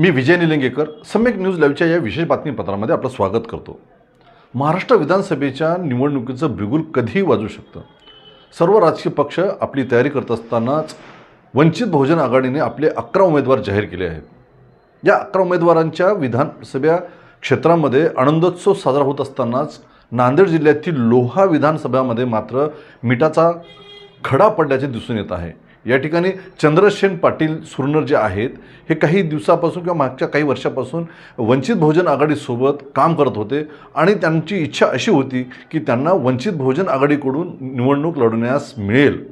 मी Vijay Nilangekar Samyak news लाईव्हच्या या विशेष बातमीपत्रामध्ये आपलं स्वागत करतो. महाराष्ट्र विधानसभेच्या निवडणुकीचं बिगुल कधीही वाजू शकतं. सर्व राजकीय पक्ष आपली तयारी करत असतानाच वंचित बहुजन आघाडीने आपले अकरा उमेदवार जाहीर केले आहेत. या अकरा उमेदवारांच्या विधानसभा क्षेत्रामध्ये आनंदोत्सव साजरा होत असतानाच नांदेड जिल्ह्यातील लोहा विधानसभामध्ये मात्र मिठाचा खडा पडल्याचे दिसून येत आहे. या ठिकाणी चंद्रशेन पाटील सुरनर जे आहेत हे काही दिवसापासून किंवा मागच्या काही वर्षापासून वंचित बहुजन आघाडीसोबत काम करत होते आणि त्यांची इच्छा अशी होती की त्यांना वंचित बहुजन आघाडीकडून निवडणूक लढवण्यास मिळेल.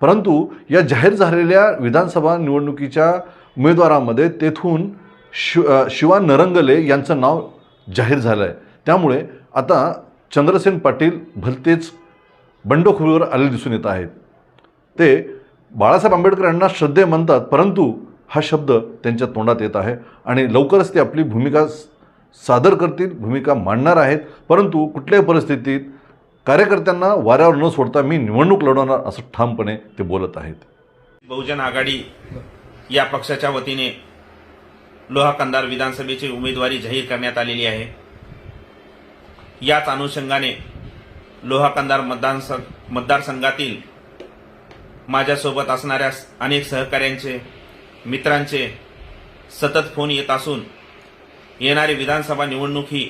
परंतु या जाहीर झालेल्या विधानसभा निवडणुकीच्या उमेदवारामध्ये तेथून शिव शिवा नरंगले यांचं नाव जाहीर झालं आहे त्यामुळे आता चंद्रसेन पाटील भलतेच बंडखोरीवर आलेले दिसून येत आहेत. ते बाळासाहेब आंबेडकर यांना श्रद्धे म्हणतात परंतु हा शब्द त्यांच्या तोंडात येत आहे आणि लवकरच ते आपली भूमिका सादर करतील भूमिका मांडणार आहेत. परंतु कुठल्याही परिस्थितीत कार्यकर्त्यांना वाऱ्यावर न सोडता मी निवडणूक लढवणार असं ठामपणे ते बोलत आहेत. बहुजन आघाडी या पक्षाच्या वतीने लोहा कंदार विधानसभेची उमेदवारी जाहीर करण्यात आलेली आहे. याच अनुषंगाने लोहा कंदार मतदान मतदारसंघातील माझ्यासोबत असणाऱ्या अनेक सहकाऱ्यांचे मित्रांचे सतत फोन येत असून येणारी विधानसभा निवडणूक ही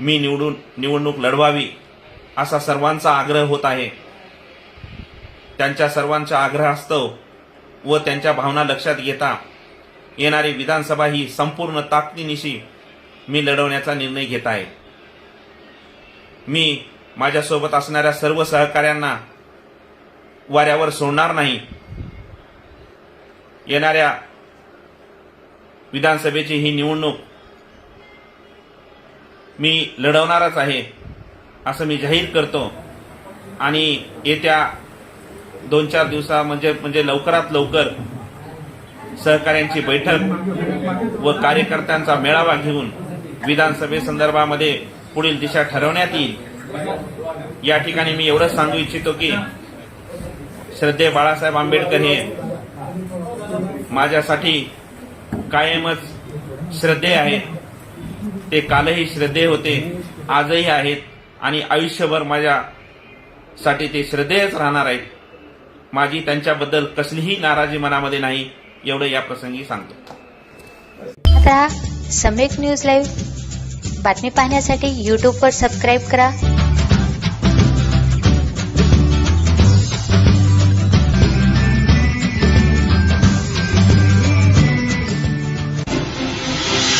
मी निवडून निवडणूक लढवावी असा सर्वांचा आग्रह होत आहे. त्यांच्या सर्वांच्या आग्रहास्तव व त्यांच्या भावना लक्षात घेता येणारी विधानसभा ही संपूर्ण ताकदीनिशी मी लढवण्याचा निर्णय घेत आहे. मी माझ्यासोबत असणाऱ्या सर्व सहकाऱ्यांना वाऱ्यावर सोडणार नाही. येणाऱ्या विधानसभेची ही निवडणूक मी लढवणारच आहे असं मी जाहीर करतो. आणि येत्या दोन चार दिवसा म्हणजे म्हणजे लवकरात लवकर सहकाऱ्यांची बैठक व कार्यकर्त्यांचा मेळावा घेऊन विधानसभेसंदर्भामध्ये पुढील दिशा ठरवण्यात येईल. या ठिकाणी मी एवढंच सांगू इच्छितो की श्रद्धे बाळासाहेब आंबेडकर हे माझ्यासाठी कायमच श्रद्धे आहेत. ते कालही श्रद्धे होते आजही आहेत आणि आयुष्यभर माझ्यासाठी ते श्रद्धेयच राहणार आहेत. माझी त्यांच्याबद्दल कसलीही नाराजी मनामध्ये नाही एवढं या प्रसंगी सांगतो. आता सम्यक न्यूज लाईव्ह बातमी पाहण्यासाठी यूट्यूबवर सबस्क्राईब करा.